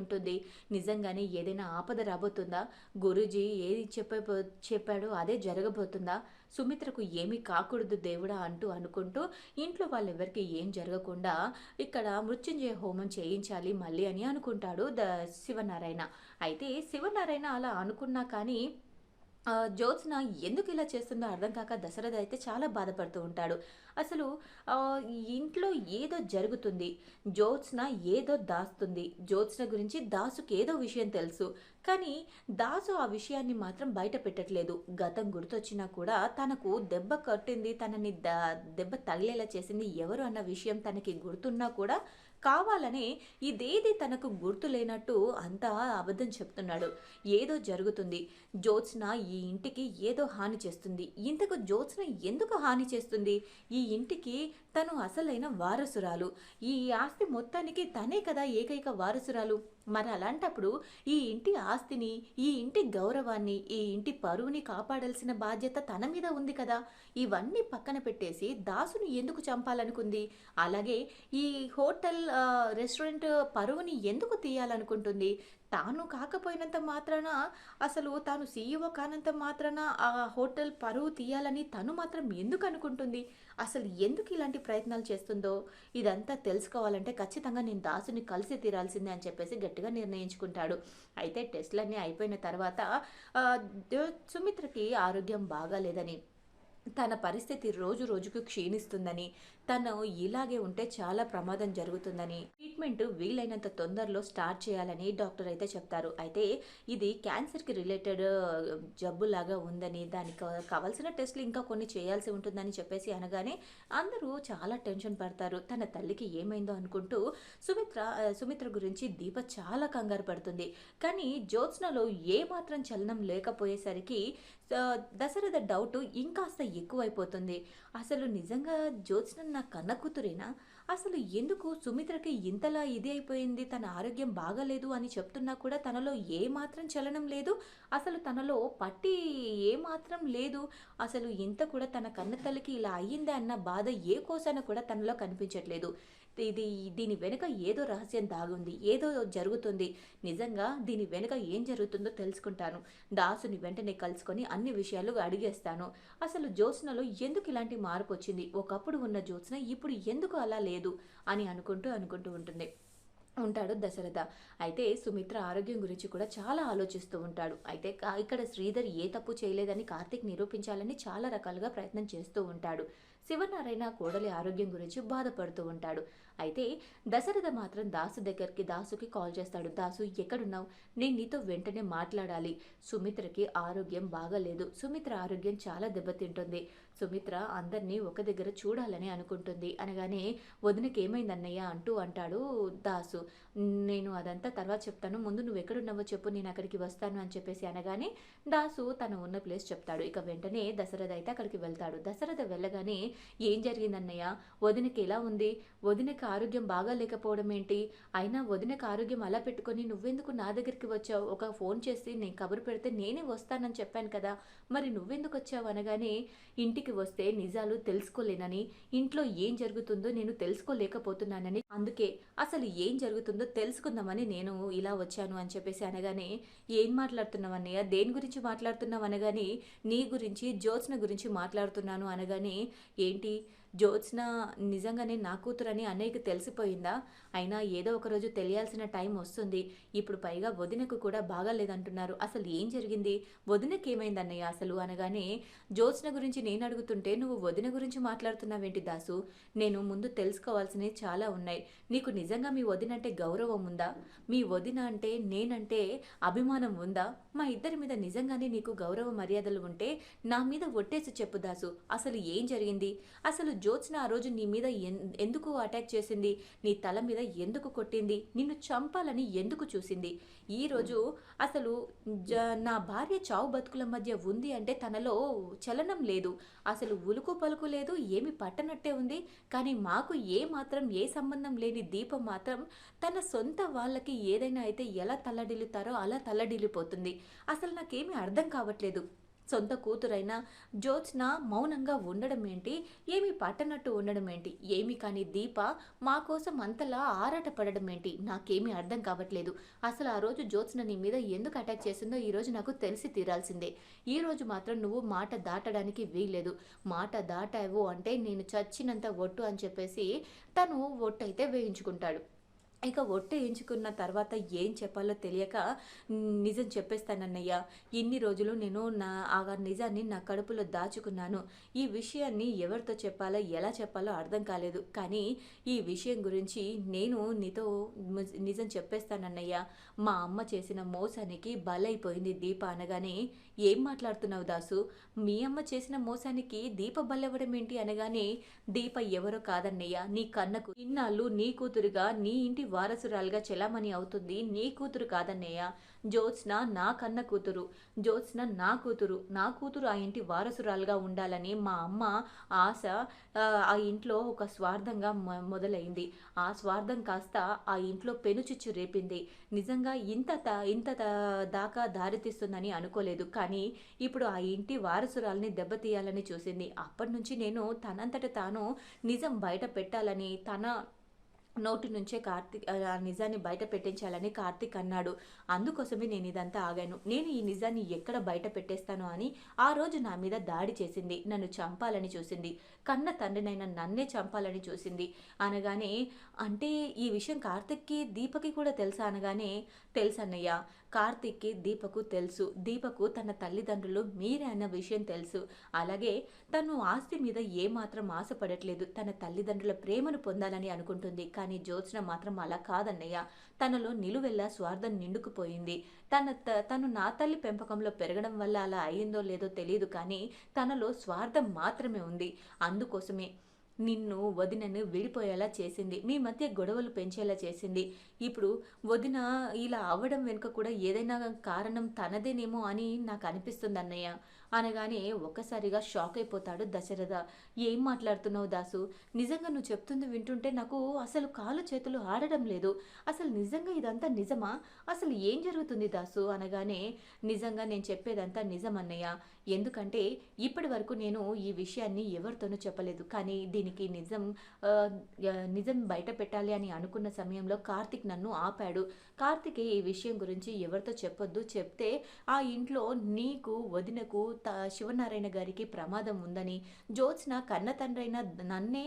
ఉంటుంది. నిజంగానే ఏదైనా ఆపద రాబోతుందా? గురూజీ ఏది చెప్పబో చెప్పాడో అదే జరగబోతుందా? సుమిత్రకు ఏమీ కాకూడదు దేవుడా అంటూ అనుకుంటూ ఇంట్లో వాళ్ళెవరికి ఏం జరగకుండా ఇక్కడ మృత్యుంజయ హోమం చేయించాలి మళ్ళీ అని అనుకుంటాడు ద శివనారాయణ. అయితే శివనారాయణ అలా అనుకున్నా కానీ జ్యోత్స్న ఎందుకు ఇలా చేస్తుందో అర్థం కాక దశరథ అయితే చాలా బాధపడుతూ ఉంటాడు. అసలు ఇంట్లో ఏదో జరుగుతుంది. జ్యోత్స్న ఏదో దాస్తుంది. జ్యోత్స్న గురించి దాసుకి ఏదో విషయం తెలుసు. కానీ దాసు ఆ విషయాన్ని మాత్రం బయట పెట్టట్లేదు. గతం గుర్తొచ్చినా కూడా తనకు దెబ్బ కట్టింది తనని ద- దెబ్బ తగిలేలా చేసింది ఎవరు అన్న విషయం తనకి గుర్తున్నా కూడా కావాలనే ఇదేది తనకు గుర్తు లేనట్టు అంతా అబద్ధం చెప్తున్నాడు. ఏదో జరుగుతుంది. జ్యోత్స్న ఈ ఇంటికి ఏదో హాని చేస్తుంది. ఇంతకు జ్యోత్స్న ఎందుకు హాని చేస్తుంది? ఈ ఇంటికి తను అసలైన వారసురాలు. ఈ ఆస్తి మొత్తానికి తనే కదా ఏకైక వారసురాలు. మరి అలాంటప్పుడు ఈ ఇంటి ఆస్తిని ఈ ఇంటి గౌరవాన్ని ఈ ఇంటి పరువుని కాపాడాల్సిన బాధ్యత తన మీద ఉంది కదా. ఇవన్నీ పక్కన పెట్టేసి దాసుని ఎందుకు చంపాలనుకుంది? అలాగే ఈ హోటల్ రెస్టారెంట్ పరువుని ఎందుకు తీయాలనుకుంటుంది? తాను కాకపోయినంత మాత్రాన అసలు తాను సీఈఓ కానంత మాత్రాన ఆ హోటల్ పరువు తీయాలని తను మాత్రం ఎందుకు అనుకుంటుంది? అసలు ఎందుకు ఇలాంటి ప్రయత్నాలు చేస్తుందో? ఇదంతా తెలుసుకోవాలంటే ఖచ్చితంగా నేను దాసుని కలిసి తీరాల్సిందే అని చెప్పేసి గట్టిగా నిర్ణయించుకుంటాడు. అయితే టెస్ట్లన్నీ అయిపోయిన తర్వాత సుమిత్రకి ఆరోగ్యం బాగాలేదని తన పరిస్థితి రోజు రోజుకు క్షీణిస్తుందని తను ఇలాగే ఉంటే చాలా ప్రమాదం జరుగుతుందని ట్రీట్మెంట్ వీలైనంత తొందరలో స్టార్ట్ చేయాలని డాక్టర్ అయితే చెప్తారు. అయితే ఇది క్యాన్సర్కి రిలేటెడ్ జబ్బులాగా ఉందని దానికి కావాల్సిన టెస్ట్లు ఇంకా కొన్ని చేయాల్సి ఉంటుందని చెప్పేసి అనగానే అందరూ చాలా టెన్షన్ పడతారు. తన తల్లికి ఏమైందో అనుకుంటూ సుమిత్ర సుమిత్ర గురించి దీప చాలా కంగారు పడుతుంది. కానీ జ్యోత్స్నలో ఏ మాత్రం చలనం లేకపోయేసరికి దశరథ డౌట్ ఇంకాస్త ఎక్కువైపోతుంది. అసలు నిజంగా జ్యోత్స్న నా కన్న కూతురేనా? అసలు ఎందుకు సుమిత్రకి ఇంతలా ఇది అయిపోయింది? తన ఆరోగ్యం బాగలేదు అని చెప్తున్నా కూడా తనలో ఏ మాత్రం చలనం లేదు. అసలు తనలో పట్టి ఏ మాత్రం లేదు. అసలు ఇంత కూడా తన కన్న తల్లికి ఇలా అయ్యిందా అన్న బాధ ఏ కోసాన కూడా తనలో కనిపించట్లేదు. ఇది దీని వెనుక ఏదో రహస్యం దాగుంది ఏదో జరుగుతుంది. నిజంగా దీని వెనుక ఏం జరుగుతుందో తెలుసుకుంటాను. దాసుని వెంటనే కలుసుకొని అన్ని విషయాలు అడిగేస్తాను. అసలు జ్యోత్స్నలో ఎందుకు ఇలాంటి మార్పు వచ్చింది ఒకప్పుడు ఉన్న జ్యోత్స్న ఇప్పుడు ఎందుకు అలా లేదు? అని అనుకుంటూ అనుకుంటూ ఉంటుంది. ఉంటాడు దశరథ. అయితే సుమిత్ర ఆరోగ్యం గురించి కూడా చాలా ఆలోచిస్తూ ఉంటాడు. అయితే ఇక్కడ శ్రీధర్ ఏ తప్పు చేయలేదని కార్తీక్ నిరూపించాలని చాలా రకాలుగా ప్రయత్నం చేస్తూ ఉంటాడు. శివనారాయణ కోడలి ఆరోగ్యం గురించి బాధపడుతూ ఉంటాడు. అయితే దశరథ మాత్రం దాసు దగ్గరికి దాసుకి కాల్ చేస్తాడు. దాసు ఎక్కడున్నావు? నేను నీతో వెంటనే మాట్లాడాలి. సుమిత్రకి ఆరోగ్యం బాగలేదు. సుమిత్ర ఆరోగ్యం చాలా దెబ్బతింటుంది. సుమిత్ర అందరినీ ఒక దగ్గర చూడాలని అనుకుంటుంది. అనగానే వదినకి ఏమైందన్నయ్య అంటూ అంటాడు దాసు. నేను అదంతా తర్వాత చెప్తాను. ముందు నువ్వు ఎక్కడున్నావో చెప్పు నేను అక్కడికి వస్తాను అని చెప్పేసి అనగానే దాసు తను ఉన్న ప్లేస్ చెప్తాడు. ఇక వెంటనే దశరథ అయితే అక్కడికి వెళ్తాడు. దశరథ వెళ్ళగానే ఏం జరిగిందన్నయ్య? వదినకి ఎలా ఉంది? వదినకి ఆరోగ్యం బాగా లేకపోవడం ఏంటి? అయినా వదినకి ఆరోగ్యం అలా పెట్టుకొని నువ్వెందుకు నా దగ్గరికి వచ్చావు? ఒక ఫోన్ చేసి నేను కబురు పెడితే నేనే వస్తానని చెప్పాను కదా. మరి నువ్వెందుకు వచ్చావు? అనగానే ఇంటి ఇంటికి వస్తే నిజాలు తెలుసుకోలేనని ఇంట్లో ఏం జరుగుతుందో నేను తెలుసుకోలేకపోతున్నానని అందుకే అసలు ఏం జరుగుతుందో తెలుసుకుందామని నేను ఇలా వచ్చాను అని చెప్పేసి అనగానే ఏం మాట్లాడుతున్నావు అన్నయ్య? దేని గురించి మాట్లాడుతున్నావు? అనగానే నీ గురించి జ్యోత్స్న గురించి మాట్లాడుతున్నాను. అనగానే ఏంటి? జ్యోత్స్న నిజంగానే నా కూతురని అన్నయ్యకి తెలిసిపోయిందా? అయినా ఏదో ఒక రోజు తెలియాల్సిన టైం వస్తుంది. ఇప్పుడు పైగా వదినకు కూడా బాగాలేదంటున్నారు. అసలు ఏం జరిగింది? వదినకి ఏమైంది అన్నయ్య అసలు అనగానే జ్యోత్స్న గురించి నేను అడుగుతుంటే నువ్వు వదిన గురించి మాట్లాడుతున్నావేంటి దాసు? నేను ముందు తెలుసుకోవాల్సినవి చాలా ఉన్నాయి. నీకు నిజంగా మీ వదిన అంటే గౌరవం ఉందా? మీ వదిన అంటే నేనంటే అభిమానం ఉందా? మా ఇద్దరి మీద నిజంగానే నీకు గౌరవ మర్యాదలు ఉంటే నా మీద ఒట్టేసి చెప్పు దాసు. అసలు ఏం జరిగింది? అసలు జ్యోత్స్న ఆ రోజు నీ మీద ఎన్- ఎందుకు అటాక్ చేసింది? నీ తల మీద ఎందుకు కొట్టింది? నిన్ను చంపాలని ఎందుకు చూసింది? ఈరోజు అసలు జ నా భార్య చావు బతుకుల మధ్య ఉంది అంటే తనలో చలనం లేదు. అసలు ఉలుకు పలుకు లేదు ఏమి పట్టనట్టే ఉంది. కానీ మాకు ఏ మాత్రం ఏ సంబంధం లేని దీపం మాత్రం తన సొంత వాళ్ళకి ఏదైనా అయితే ఎలా తల్లడిల్లుతారో అలా తల్లడిల్లిపోతుంది. అసలు నాకేమీ అర్థం కావట్లేదు. సొంత కూతురైన జ్యోత్స్న మౌనంగా ఉండడం ఏంటి ఏమి పట్టనట్టు ఉండడం ఏంటి ఏమి కాని దీప మా కోసం అంతలా ఆరాటపడడం ఏంటి నాకేమీ అర్థం కావట్లేదు. అసలు ఆ రోజు జ్యోత్స్న నీ మీద ఎందుకు అటాక్ చేసిందో ఈరోజు నాకు తెలిసి తీరాల్సిందే. ఈ రోజు మాత్రం నువ్వు మాట దాటడానికి వీల్లేదు. మాట దాటావు అంటే నేను చచ్చినంత ఒట్టు అని చెప్పేసి తను ఒట్టు అయితే వేయించుకుంటాడు. ఇక ఒట్టు ఎంచుకున్న తర్వాత ఏం చెప్పాలో తెలియక నిజం చెప్పేస్తానన్నయ్య. ఇన్ని రోజులు నేను నా ఆ నిజాన్ని నా కడుపులో దాచుకున్నాను. ఈ విషయాన్ని ఎవరితో చెప్పాలో ఎలా చెప్పాలో అర్థం కాలేదు. కానీ ఈ విషయం గురించి నేను నీతో నిజం చెప్పేస్తానన్నయ్య. మా అమ్మ చేసిన మోసానికి బలైపోయింది దీప అనగానే ఏం మాట్లాడుతున్నావు దాసు? మీ అమ్మ చేసిన మోసానికి దీప బలవ్వడం ఏంటి అనగానే దీప ఎవరో కాదన్నయ్య. నీ కన్నకు ఇన్నాళ్ళు నీ కూతురుగా నీ ఇంటి వారసురాలుగా చెలామణి అవుతుంది. నీ కూతురు కాదన్నయ్య. జ్యోత్స్న నా కన్న కూతురు. జ్యోత్స్న నా కూతురు. నా కూతురు ఆ ఇంటి వారసురాలుగా ఉండాలని మా అమ్మ ఆశ ఆ, ఇంట్లో ఒక స్వార్థంగా మొ- మొదలైంది. ఆ స్వార్థం కాస్త ఆ ఇంట్లో పెనుచిచ్చు రేపింది. నిజంగా ఇంత త- ఇంత దాకా దారితీస్తుందని అనుకోలేదు. కానీ ఇప్పుడు ఆ ఇంటి వారసురాల్ని దెబ్బతీయాలని చూసింది. అప్పటి నుంచి నేను తనంతట తాను నిజం బయట పెట్టాలని తన నోటి నుంచే కార్తీక్ ఆ నిజాన్ని బయట పెట్టించాలని కార్తీక్ అన్నాడు. అందుకోసమే నేను ఇదంతా ఆగాను. నేను ఈ నిజాన్ని ఎక్కడ బయట పెట్టేస్తాను అని ఆ రోజు నా మీద దాడి చేసింది. నన్ను చంపాలని చూసింది. కన్న తండ్రినైనా నన్నే చంపాలని చూసింది. అనగానే అంటే ఈ విషయం కార్తిక్కి దీపకి కూడా తెలుసా అనగానే తెలుసన్నయ్య. కార్తిక్కి దీపకు తెలుసు. దీపకు తన తల్లిదండ్రులు మీరే అన్న విషయం తెలుసు. అలాగే తను ఆస్తి మీద ఏమాత్రం ఆశపడట్లేదు. తన తల్లిదండ్రుల ప్రేమను పొందాలని అనుకుంటుంది. కానీ జ్యోత్స్న మాత్రం అలా కాదన్నయ్య. తనలో నిలువెల్లా స్వార్థం నిండుకుపోయింది. తన త- తను నా తల్లి పెంపకంలో పెరగడం వల్ల అలా అయిందో లేదో తెలియదు కానీ తనలో స్వార్థం మాత్రమే ఉంది. అందుకోసమే నిన్ను వదినను విడిపోయేలా చేసింది. మీ మధ్య గొడవలు పెంచేలా చేసింది. ఇప్పుడు వదిన ఇలా అవ్వడం వెనుక కూడా ఏదైనా కారణం తనదేనేమో అని నాకు అనిపిస్తుంది అన్నయ్య. అనగానే ఒక్కసారిగా షాక్ అయిపోతాడు దశరథ. ఏం మాట్లాడుతున్నావు దాసు? నిజంగా నువ్వు చెప్తుంది వింటుంటే నాకు అసలు కాలు చేతులు ఆడడం లేదు. అసలు నిజంగా ఇదంతా నిజమా? అసలు ఏం జరుగుతుంది దాసు? అనగానే నిజంగా నేను చెప్పేదంతా నిజం అన్నయ్య. ఎందుకంటే ఇప్పటి వరకు నేను ఈ విషయాన్ని ఎవరితోనూ చెప్పలేదు. కానీ దీనికి నిజం నిజం బయట పెట్టాలి అని అనుకున్న సమయంలో కార్తిక్ నన్ను ఆపాడు. కార్తిక్ ఈ విషయం గురించి ఎవరితో చెప్పొద్దు చెప్తే ఆ ఇంట్లో నీకు వదినకు త శివనారాయణ గారికి ప్రమాదం ఉందని జ్యోత్స్న కన్న తండ్రైన నన్నే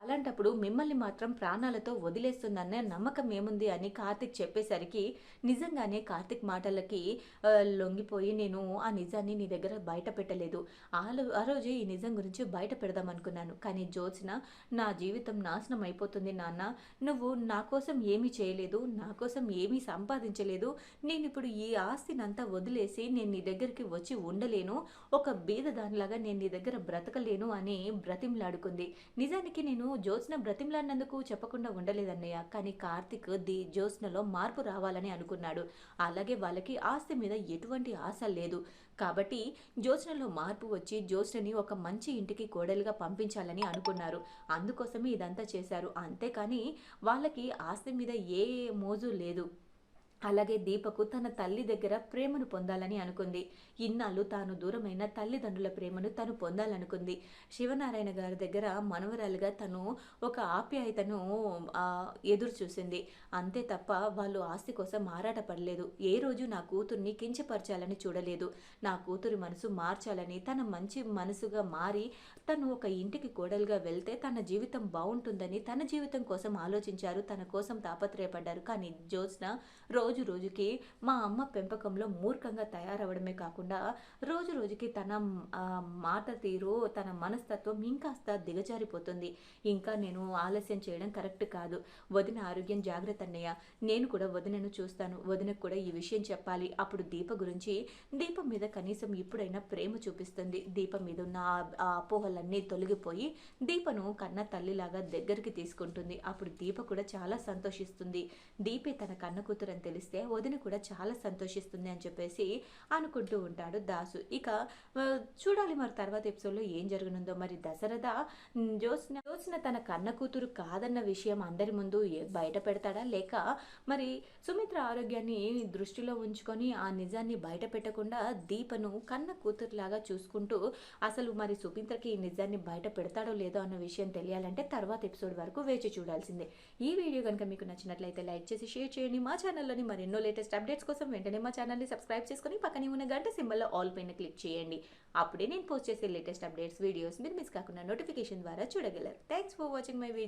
అలాంటప్పుడు మిమ్మల్ని మాత్రం ప్రాణాలతో వదిలేస్తుందనే నమ్మకం ఏముంది అని కార్తిక్ చెప్పేసరికి నిజంగానే కార్తిక్ మాటలకి లొంగిపోయి నేను ఆ నిజాన్ని నీ దగ్గర బయట పెట్టలేదు. ఆ రోజు ఈ నిజం గురించి బయట పెడదాం అనుకున్నాను. కానీ జ్యోత్స్న నా జీవితం నాశనం అయిపోతుంది నాన్న. నువ్వు నా కోసం ఏమి ఏమీ చేయలేదు నా కోసం ఏమీ సంపాదించలేదు. నేను ఇప్పుడు ఈ ఆస్తినంతా వదిలేసి నేను నీ దగ్గరికి వచ్చి ఉండలేను. ఒక బీద దానిలాగా నేను నీ దగ్గర బ్రతకలేను అని బ్రతిమలాడుకుంది. నిజానికి నేను జ్యోత్స్న బ్రతిమలాడినందుకు చెప్పకుండా ఉండలేదన్నయ్య. కానీ కార్తిక్ ది జ్యోత్స్నలో మార్పు రావాలని అనుకున్నాడు. అలాగే వాళ్ళకి ఆస్తి మీద ఎటువంటి ఆశ లేదు. కాబట్టి జ్యోత్స్నలో మార్పు వచ్చి జ్యోత్స్నని ఒక మంచి ఇంటికి కోడలుగా పంపించాలని అనుకున్నారు. అందుకోసమే ఇదంతా చేశారు. అంతేకాని వాళ్ళకి ఆస్తి మీద ఏ మోజు లేదు. అలాగే దీపకు తన తల్లి దగ్గర ప్రేమను పొందాలని అనుకుంది. ఇన్నాళ్ళు తాను దూరమైన తల్లిదండ్రుల ప్రేమను తను పొందాలనుకుంది. శివనారాయణ గారి దగ్గర మనవరాలుగా తను ఒక ఆప్యాయతను ఎదురు చూసింది. అంతే తప్ప వాళ్ళు ఆస్తి కోసం ఆరాటపడలేదు. ఏ రోజు నా కూతుర్ని కించపరచాలని చూడలేదు. నా కూతురి మనసు మార్చాలని తన మంచి మనసుగా మారి తను ఒక ఇంటికి కోడలుగా వెళ్తే తన జీవితం బాగుంటుందని తన జీవితం కోసం ఆలోచించారు. తన కోసం తాపత్రయపడ్డారు. కానీ జ్యోత్స్న రోజు రోజు రోజుకి మా అమ్మ పెంపకంలో మూర్ఖంగా తయారవడమే కాకుండా రోజు రోజుకి తన మాట తీరు తన మనస్తత్వం ఇంకాస్త దిగజారిపోతుంది. ఇంకా నేను ఆలస్యం చేయడం కరెక్ట్ కాదు. వదిన ఆరోగ్యం జాగ్రత్త అన్నయ్య. నేను కూడా వదినను చూస్తాను. వదినకు కూడా ఈ విషయం చెప్పాలి. అప్పుడు దీప గురించి దీపం మీద కనీసం ఇప్పుడైనా ప్రేమ చూపిస్తుంది. దీపం మీద ఉన్న ఆ- ఆ అపోహలన్నీ తొలగిపోయి దీపను కన్న తల్లిలాగా దగ్గరికి తీసుకుంటుంది. అప్పుడు దీప కూడా చాలా సంతోషిస్తుంది. దీపే తన కన్న కూతురని తెలిసి తెలిస్తే వదిన కూడా చాలా సంతోషిస్తుంది అని చెప్పేసి అనుకుంటూ ఉంటాడు దాసు. ఇక చూడాలి మరి తర్వాత ఎపిసోడ్లో ఏం జరగనుందో. మరి దశరథ జోత్స్న జోత్స్న తన కన్న కూతురు కాదన్న విషయం అందరి ముందు బయట పెడతాడా? లేక మరి సుమిత్ర ఆరోగ్యాన్ని దృష్టిలో ఉంచుకొని ఆ నిజాన్ని బయట పెట్టకుండా దీపను కన్న కూతురులాగా చూసుకుంటూ అసలు మరి సుమిత్రకి ఈ నిజాన్ని బయట పెడతాడో లేదో అన్న విషయం తెలియాలంటే తర్వాత ఎపిసోడ్ వరకు వేచి చూడాల్సిందే. ఈ వీడియో కనుక మీకు నచ్చినట్లయితే లైక్ చేసి షేర్ చేయండి. మా ఛానల్లోని మరెన్నో లేటెస్ట్ అప్డేట్స్ కోసం వెంటనే మా ఛానల్ని సబ్స్క్రైబ్ చేసుకొని పక్కనే ఉన్న గంట సింబల్లో ఆల్ పైన క్లిక్ చేయండి. అప్పుడే నేను పోస్ట్ చేసే లేటెస్ట్ అప్డేట్స్ వీడియోస్ మీరు మిస్ కాకుండా నోటిఫికేషన్ ద్వారా చూడగలరు. Thanks for watching my video